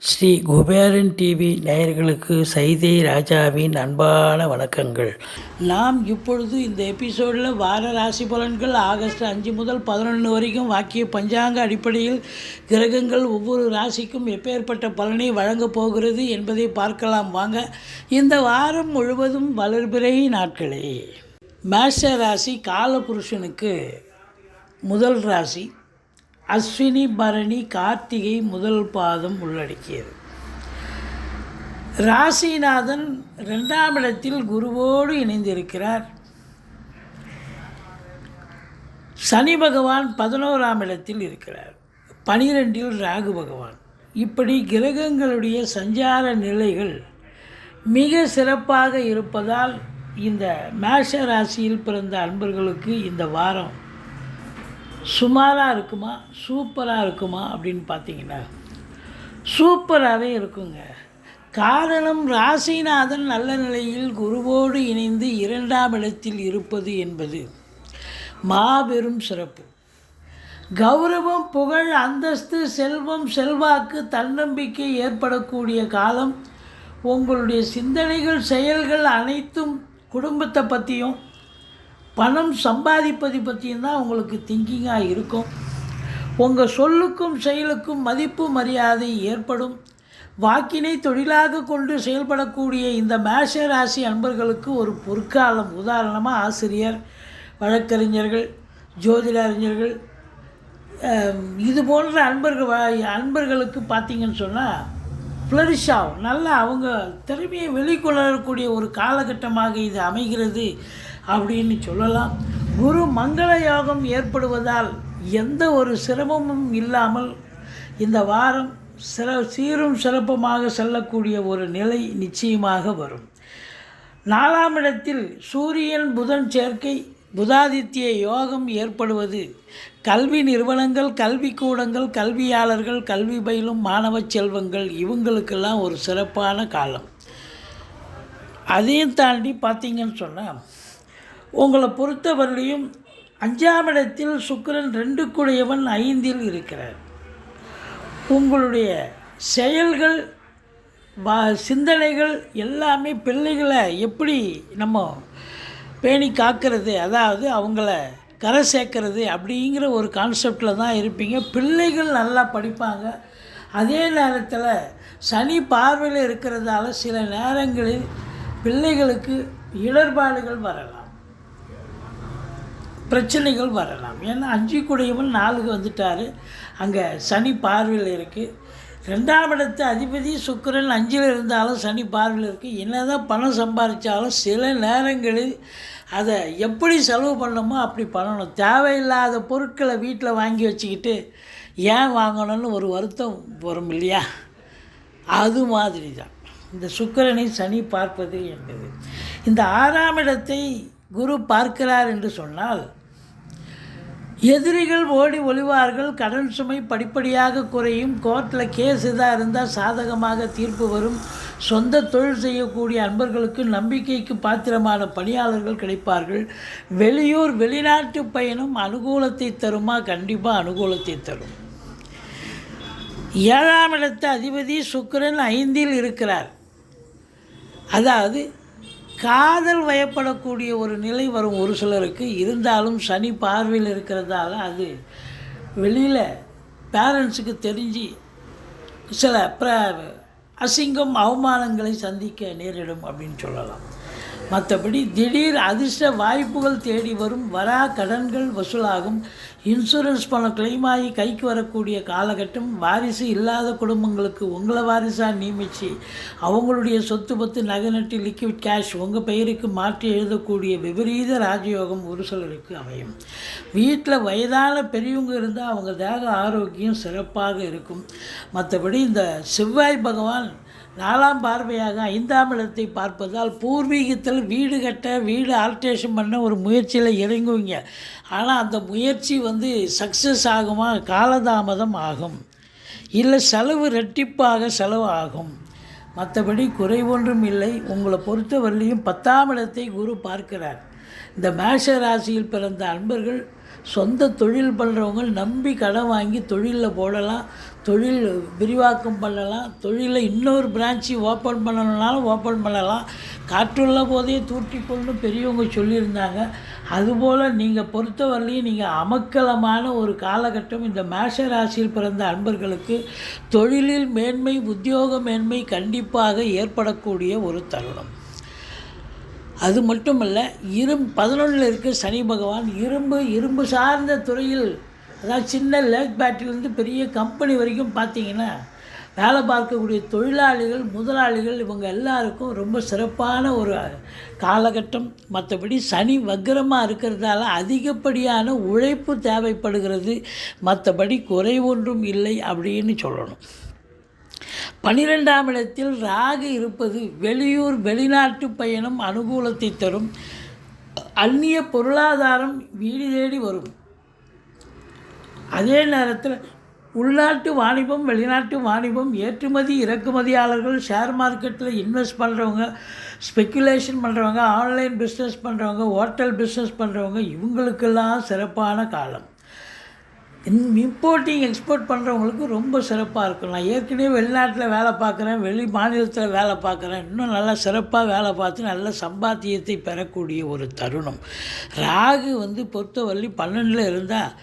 Sri Kuberan TV நேயர்களுக்கு சைதை ராஜாவின் அன்பான வணக்கங்கள். நாம் இப்பொழுது இந்த எபிசோடில் வார ராசி பலன்கள் ஆகஸ்ட் அஞ்சு முதல் பதினொன்று வரைக்கும் வாக்கிய பஞ்சாங்க அடிப்படையில் கிரகங்கள் ஒவ்வொரு ராசிக்கும் எப்பேற்பட்ட பலனை வழங்கப் போகிறது என்பதை பார்க்கலாம். வாங்க இந்த வாரம் முழுவதும் வளர்பிறை நாட்களே. மேஷ ராசி காலபுருஷனுக்கு முதல் ராசி அஸ்வினி பரணி கார்த்திகை முதல் பாதம் உள்ளடக்கியது. ராசிநாதன் ரெண்டாம் இடத்தில் குருவோடு இணைந்திருக்கிறார். சனி பகவான் பதினோராம் இடத்தில் இருக்கிறார். பனிரெண்டில் ராகு பகவான். இப்படி கிரகங்களுடைய சஞ்சார நிலைகள் மிக சிறப்பாக இருப்பதால் இந்த மேஷ ராசியில் பிறந்த அன்பர்களுக்கு இந்த வாரம் சுமாராக இருக்குமா? சூப்பராக இருக்குமா? அப்படின்னு பார்த்தீங்கன்னா சூப்பராகவே இருக்குங்க. காரணம் ராசிநாதன் நல்ல நிலையில் குருவோடு இணைந்து இரண்டாம் இடத்தில் இருப்பது என்பது மாபெரும் சிறப்பு. கௌரவம் புகழ் அந்தஸ்து செல்வம் செல்வாக்கு தன்னம்பிக்கை ஏற்படக்கூடிய காலம். உங்களுடைய சிந்தனைகள் செயல்கள் அனைத்தும் குடும்பத்தை பற்றியும் பணம் சம்பாதிப்பதை பற்றியும் தான் உங்களுக்கு திங்கிங்காக இருக்கும். உங்கள் சொல்லுக்கும் செயலுக்கும் மதிப்பு மரியாதை ஏற்படும். வாக்கினை தொழிலாக கொண்டு செயல்படக்கூடிய இந்த மேஷ ராசி அன்பர்களுக்கு ஒரு பொற்காலம். உதாரணமாக ஆசிரியர் வழக்கறிஞர்கள் ஜோதிட அறிஞர்கள் இது போன்ற அன்பர்கள் வ- அன்பர்களுக்கு பார்த்தீங்கன்னு சொன்னால் ஃப்ளரிஷ் ஆகும். நல்லா அவங்க திறமையை வெளிக்கொள்ளக்கூடிய ஒரு காலகட்டமாக இது அமைகிறது. அப்படின்னு சொல்லலாம். குரு மங்கள யோகம் ஏற்படுவதால் எந்த ஒரு சிரமமும் இல்லாமல் இந்த வாரம் சிற சீரும் சிறப்புமாக செல்லக்கூடிய ஒரு நிலை நிச்சயமாக வரும். நாலாம் இடத்தில் சூரியன் புதன் சேர்க்கை புதாதித்ய யோகம் ஏற்படுவது கல்வி நிறுவனங்கள் கல்விக்கூடங்கள் கல்வியாளர்கள் கல்வி பயிலும் மாணவ செல்வங்கள் இவங்களுக்கெல்லாம் ஒரு சிறப்பான காலம். அதையும் தாண்டி பார்த்தீங்கன்னு சொன்னால் உங்களை பொறுத்தவரையிலையும் அஞ்சாம் இடத்தில் சுக்கரன் ரெண்டுக்குடையவன் ஐந்தில் இருக்கிறார். உங்களுடைய செயல்கள் வா சிந்தனைகள் எல்லாமே பிள்ளைகளை எப்படி நம்ம பேணி காக்கிறது அதாவது அவங்கள கரை சேர்க்கறது அப்படிங்கிற ஒரு கான்செப்டில் தான் இருப்பீங்க. பிள்ளைகள் நல்லா படிப்பாங்க. அதே நேரத்தில் சனி பார்வையில் இருக்கிறதால சில நேரங்களில் பிள்ளைகளுக்கு இடர்பாடுகள் வரலாம். பிரச்சனைகள் வரலாம். ஏன்னா அஞ்சு கூடையவன் நாலுக்கு வந்துட்டார். அங்கே சனி பார்வையில் இருக்குது ரெண்டாம் இடத்து அதிபதி சுக்கிரன் அஞ்சில் இருந்தாலும் சனி பார்வையில் இருக்குது என்னதான் பணம் சம்பாதிச்சாலும் சில நேரங்களில் அதை எப்படி செலவு பண்ணணுமோ அப்படி பண்ணணும். தேவையில்லாத பொருட்களை வீட்டில் வாங்கி வச்சுக்கிட்டு ஏன் வாங்கணும்னு ஒரு வருத்தம் வரும் இல்லையா? அது மாதிரி தான் இந்த சுக்கிரனை சனி பார்ப்பது என்பது. இந்த ஆறாம் இடத்தை குரு பார்க்கிறார் என்று சொன்னால் எதிரிகள் ஓடி ஒளிவார்கள் கடன் சுமை படிப்படியாக குறையும் கோர்ட்டில் கேஸ் இதாக இருந்தால் சாதகமாக தீர்ப்பு வரும். சொந்த தொழில் செய்யக்கூடிய அன்பர்களுக்கு நம்பிக்கைக்கு பாத்திரமான பணியாளர்கள் கிடைப்பார்கள். வெளியூர் வெளிநாட்டு பயணம் அனுகூலத்தை தருமா? கண்டிப்பாக அனுகூலத்தை தரும். ஏழாம் இடத்து அதிபதி சுக்கரன் ஐந்தில் இருக்கிறார். அதாவது காதல் வயப்படக்கூடிய ஒரு நிலை வரும் ஒரு சிலருக்கு. இருந்தாலும் சனி பார்வையில் இருக்கிறதால அது வெளியில் பேரண்ட்ஸுக்கு தெரிஞ்சு சில பிர அசிங்கம் அவமானங்களை சந்திக்க நேரிடும் அப்படின்னு சொல்லலாம். மற்றபடி திடீர் அதிர்ஷ்ட வாய்ப்புகள் தேடி வரும். வரா கடன்கள் வசூலாகும். இன்சூரன்ஸ் பணம் கிளைம் ஆகி கைக்கு வரக்கூடிய காலகட்டம் வாரிசு இல்லாத குடும்பங்களுக்கு உங்களை வாரிசாக நியமித்து அவங்களுடைய சொத்து பத்து நகை நட்டு லிக்விட் கேஷ் உங்கள் பெயருக்கு மாற்றி எழுதக்கூடிய விபரீத ராஜயோகம் ஒரு சிலருக்கு அமையும். வீட்டில் வயதான பெரியவங்க இருந்தால் அவங்க தேக ஆரோக்கியம் சிறப்பாக இருக்கும். மற்றபடி இந்த செவ்வாய் பகவான் நாலாம் பார்வையாக ஐந்தாம் இடத்தை பார்ப்பதால் பூர்வீகத்தில் வீடு கட்ட வீடு ஆல்ட்ரேஷன் பண்ண ஒரு முயற்சியில் இறங்குவீங்க. ஆனால் அந்த முயற்சி வந்து சக்ஸஸ் ஆகுமா? காலதாமதம் ஆகும். இல்லை செலவு ரெட்டிப்பாக செலவு ஆகும். மற்றபடி குறை ஒன்றும் இல்லை. உங்களை பொறுத்தவரையிலையும் பத்தாம் இடத்தை குரு பார்க்கிறார். இந்த மேஷ ராசியில் பிறந்த அன்பர்கள் சொந்த தொழில் பண்ணுறவங்க நம்பி கடன் வாங்கி தொழிலில் போடலாம். தொழில் விரிவாக்கம் பண்ணலாம் தொழிலில் இன்னொரு பிரான்ச்சு ஓப்பன் பண்ணணுன்னாலும் ஓப்பன் பண்ணலாம். காற்றுள்ள போதே தூற்றிக்கொள்னு பெரியவங்க சொல்லியிருந்தாங்க. அதுபோல் நீங்கள் பொறுத்தவரையிலையும் நீங்கள் அமக்கலமான ஒரு காலகட்டம் இந்த மேஷ ராசியில் பிறந்த அன்பர்களுக்கு தொழிலில் மேன்மை உத்தியோக மேன்மை கண்டிப்பாக ஏற்படக்கூடிய ஒரு தருணம். அது மட்டுமல்ல இரும் பதினொன்றில் இருக்க சனி பகவான் இரும்பு இரும்பு சார்ந்த துறையில் அதாவது சின்ன லேக் பேட்டரியிலேருந்து பெரிய கம்பெனி வரைக்கும் பார்த்தீங்கன்னா வேலை பார்க்கக்கூடிய தொழிலாளிகள் முதலாளிகள் இவங்க எல்லாருக்கும் ரொம்ப சிறப்பான ஒரு காலகட்டம். மற்றபடி சனி வக்கரமாக இருக்கிறதால அதிகப்படியான உழைப்பு தேவைப்படுகிறது. மற்றபடி குறைவொன்றும் இல்லை அப்படின்னு சொல்லணும். பனிரெண்டாம் இடத்தில் ராகு இருப்பது வெளியூர் வெளிநாட்டு பயணம் அனுகூலத்தை தரும். அந்நிய பொருளாதாரம் வீடு தேடி வரும். அதே நேரத்தில் உள்நாட்டு வாணிபம் வெளிநாட்டு வாணிபம் ஏற்றுமதி இறக்குமதியாளர்கள் ஷேர் மார்க்கெட்டில் இன்வெஸ்ட் பண்ணுறவங்க ஸ்பெக்குலேஷன் பண்ணுறவங்க ஆன்லைன் பிஸ்னஸ் பண்ணுறவங்க ஹோட்டல் பிஸ்னஸ் பண்ணுறவங்க இவங்களுக்கெல்லாம் சிறப்பான காலம். இம்போர்ட்டிங் எக்ஸ்போர்ட் பண்ணுறவங்களுக்கு ரொம்ப சிறப்பாக இருக்கும். நான் ஏற்கனவே வெளிநாட்டில் வேலை பார்க்குறேன் வெளி மாநிலத்தில் வேலை பார்க்குறேன். இன்னும் நல்லா சிறப்பாக வேலை பார்த்து நல்ல சம்பாத்தியத்தை பெறக்கூடிய ஒரு தருணம். ராகு வந்து பொறுத்தவரை பன்னெண்டில் இருந்தால்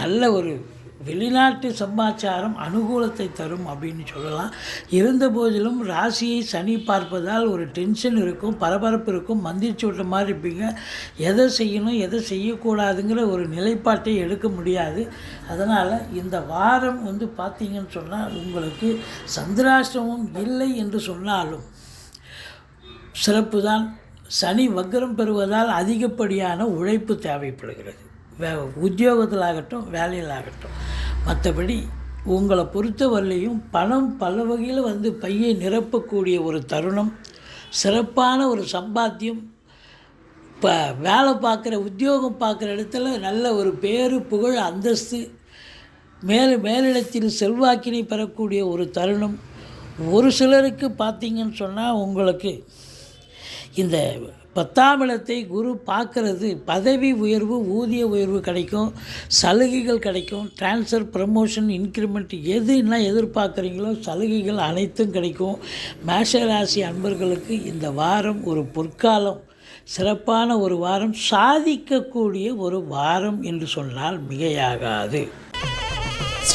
நல்ல ஒரு வெளிநாட்டு சமாச்சாரம் அனுகூலத்தை தரும் அப்படின்னு சொல்லலாம். இருந்த போதிலும் ராசியை சனி பார்ப்பதால் ஒரு டென்ஷன் இருக்கும் பரபரப்பு இருக்கும் மந்திரிச்சு விட்ட மாதிரி இருப்பீங்க. எதை செய்யணும் எதை செய்யக்கூடாதுங்கிற ஒரு நிலைப்பாட்டை எடுக்க முடியாது. அதனால் இந்த வாரம் வந்து பார்த்தீங்கன்னு சொன்னால் உங்களுக்கு சந்திராஷ்டமம் இல்லை என்று சொன்னாலும் சிறப்பு தான் சனி வக்கரம் பெறுவதால் அதிகப்படியான உழைப்பு தேவைப்படுகிறது. வே உத்தியோகத்தில் ஆகட்டும் வேலையில் ஆகட்டும் மற்றபடி உங்களை பொறுத்தவரையிலையும் பணம் பல வகையில் வந்து பையை நிரப்பக்கூடிய ஒரு தருணம் சிறப்பான ஒரு சம்பாத்தியம் இப்போ வேலை பார்க்குற உத்தியோகம் பார்க்குற இடத்துல நல்ல ஒரு பேரு புகழ் அந்தஸ்து மேல் மேலிடத்தில் செல்வாக்கினை பெறக்கூடிய ஒரு தருணம். ஒரு சிலருக்கு பார்த்தீங்கன்னு சொன்னால் உங்களுக்கு இந்த பத்தாம் இடத்தை குரு பார்க்கறது பதவி உயர்வு ஊதிய உயர்வு கிடைக்கும் சலுகைகள் கிடைக்கும் ட்ரான்ஸ்ஃபர் ப்ரமோஷன் இன்க்ரிமெண்ட் எது என்ன எதிர்பார்க்குறீங்களோ சலுகைகள் அனைத்தும் கிடைக்கும். மேஷராசி அன்பர்களுக்கு இந்த வாரம் ஒரு பொற்காலம் சிறப்பான ஒரு வாரம் சாதிக்கக்கூடிய ஒரு வாரம் என்று சொன்னால் மிகையாகாது.